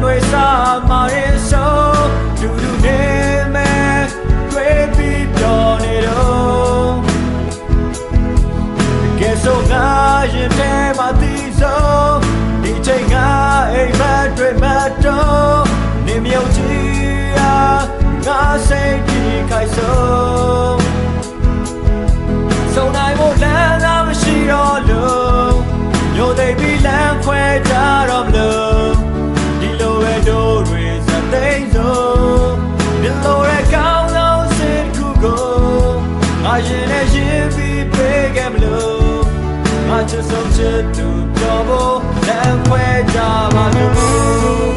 နွေစာမာရင်ဆုံးဒူဒူနေမယ်တွေ့ပြီးပြောနေတော့ကဲဆိုငါရင်ထဲမှာတည်ဆုံးဒီချိန်ငါအိမ်မက်တွေ့မတော့နေမြုပ်ကြည့်အားငါစိတ်ကြီးခိုက်ဆုံးဆုံးနိုင်ဖို့လမ်းသာမရှိတော့လို့ညိုသိပ်ပြီးလမ်းခွဲ ရင်နဲ့ရင်ပြီးပေးခဲ့မလို့ငါချစ်ဆုံးချစ်သူပြောဖို့လမ်းခွဲကြပါစို့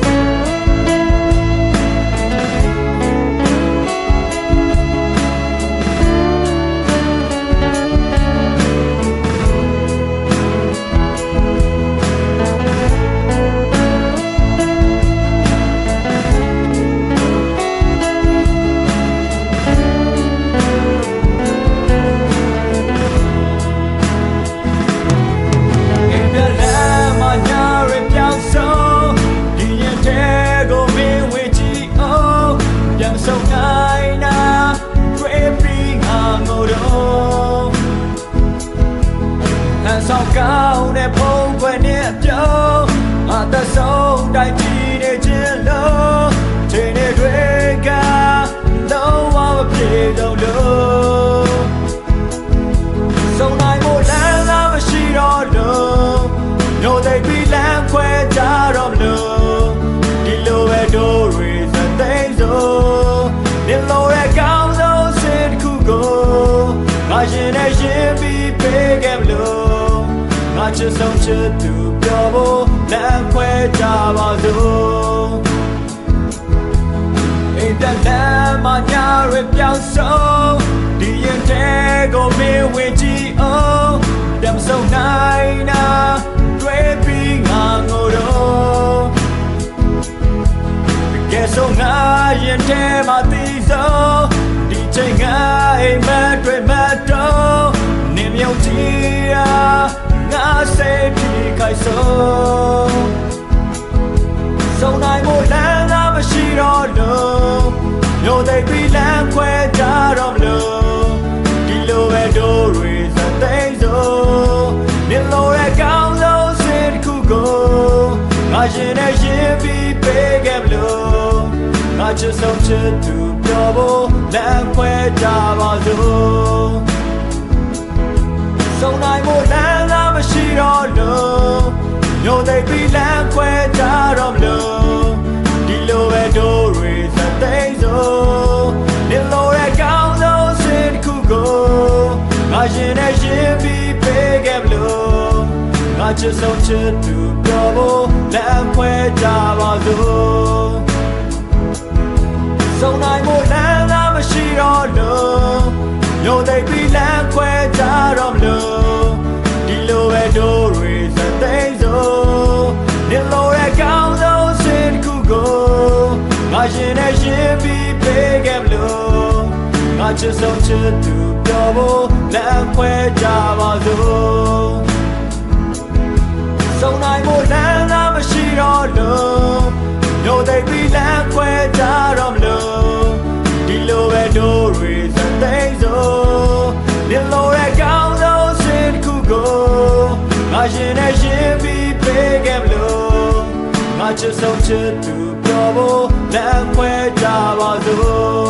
ချစ်ဆုံးချစ်သူပြောဖို့လမ်းခွဲကြပါစို့အိမ်ပြန်လမ်းမှာညာရပြောင်းဆုံးဒီရင်တဲ့ကိုမင်းဝင်ကြည့်အောင်ပြန်မဆုံးနိုင်နာတွေ့ပြီးငါငိုတော့ကဲဆုံးငါရင်ထဲမှာတည်ဆုံးဒီချိန်ငါအိမ်မက်တွေမတ်တော့နေမြုံကြည့်ရာ ငါစိတ်ပြီးခိုင်ဆုံးဆုံးနိုင်ဖို့လမ်းသာမရှိတော့လို့ညိုသိပ်ပြီးလမ်းခွဲကြတော့မလို့ဒီလိုပဲတို့တွေစသိမ့်စိုးနေလိုရဲ့ကောင်းဆုံးစစ်တစ်ခုကိုငါရှင်နဲ့ရင်ပြီးပေးခဲ့မလို့ငါချစ်ဆုံးချစ်သူပြောဖို့လမ်းခွဲကြပါစို့ ညိုသိပ်ပြီးလမ်းခွဲကြတော့မလို့ဒီလိုပဲတို့တွေစသိမ့်စိုးဒီလိုရဲ့ကောင်းဆုံးစစ်တစ်ခုကိုငါရှင်နဲ့ရင်ပြီးပေးခဲ့မလို့ငါချစ်ဆုံးချစ်သူပြောဖို့လမ်းခွဲကြပါစို့ဆုံးနိုင်ဖို့လမ်းသာမရှိတော့လို့ညိုသိပ်ပြီးလမ်းခွဲကြတော့မလို့ဒီလိုပဲတို့ ချစ်ဆုံးချစ်သူပြောဖို့လမ်းခွဲကြပါစို့ဆုံးနိုင်ဖို့လမ်းသာမရှိတော့လို့ညိုသိပ်ပြီးလမ်းခွဲကြတော့မလို့ဒီလိုပဲတို့တွေစသိမ့်စိုးဒီလိုရဲ့ကောင်းဆုံးစစ်တစ်ခုကိုငါရှင်နဲ့ရှင်ပြီးပေးခဲ့မလို့ငါချစ်ဆုံးချစ်သူပြောဖို့လမ်းခွဲကြပါစို့